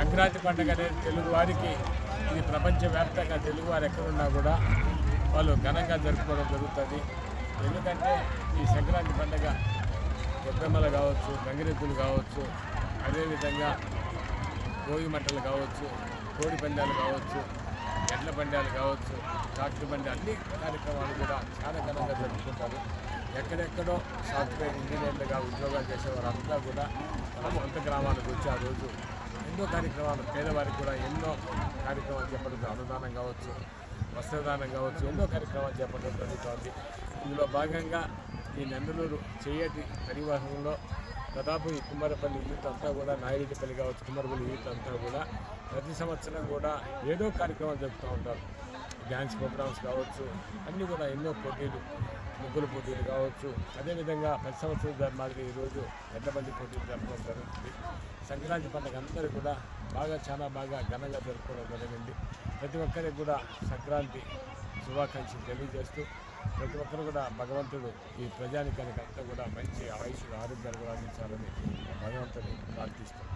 సంక్రాంతి పండుగ అనేది తెలుగు వారికి ఇది ప్రపంచవ్యాప్తంగా తెలుగు వారు ఎక్కడున్నా కూడా వాళ్ళు ఘనంగా జరుపుకోవడం జరుగుతుంది. ఎందుకంటే ఈ సంక్రాంతి పండుగ గొబ్బెమ్మలు కావచ్చు గంగిరెద్దులు కావచ్చు అదేవిధంగా భోగి మంటలు కావచ్చు కోడి పందాలు కావచ్చు ఎడ్ల పందాలు కావచ్చు ట్రాక్టర్ బండి అన్ని కార్యక్రమాలు కూడా చాలా ఘనంగా జరుపుకుంటారు. ఎక్కడెక్కడో సాఫ్ట్వేర్ ఇంజనీర్లుగా ఉద్యోగాలు చేసేవారు అంతా కూడా మన సొంత గ్రామాలకు వచ్చి ఆ రోజు ఎన్నో కార్యక్రమాలు పేదవారికి కూడా ఎన్నో కార్యక్రమాలు చేపడుతుంది అనుదానం కావచ్చు వస్త్రదానం కావచ్చు ఎన్నో కార్యక్రమాలు చేపట్టడం జరుగుతుంది ఇందులో భాగంగా ఈ నందలూరు చేయటి పరివాహంలో దాదాపు ఈ కుమ్మరపల్లి యూత్ అంతా కూడా నాయుడిపల్లి కావచ్చు కుమ్మరపల్లి యూత్ అంతా కూడా ప్రతి సంవత్సరం కూడా ఏదో కార్యక్రమాలు జరుపుతూ ఉంటారు. డ్యాన్స్ ప్రోగ్రామ్స్ కావచ్చు అన్నీ కూడా ఎన్నో పోటీలు ముగ్గుల పోటీలు కావచ్చు. అదేవిధంగా ప్రతి సంవత్సరం మాదిరి ఈరోజు ఎడ్లబండి పోటీలు జరపడం జరుగుతుంది. సంక్రాంతి పండుగ అందరూ కూడా బాగా చాలా బాగా ఘనంగా జరుపుకోవడం జరిగింది. ప్రతి ఒక్కరికి కూడా సంక్రాంతి శుభాకాంక్షలు తెలియజేస్తూ ప్రతి ఒక్కరు కూడా భగవంతుడు ఈ ప్రజానికానికి అంతా కూడా మంచి ఆయుష్ ఆరోగ్యాలు కూడా అందించాలని భగవంతుని ప్రార్థిస్తాం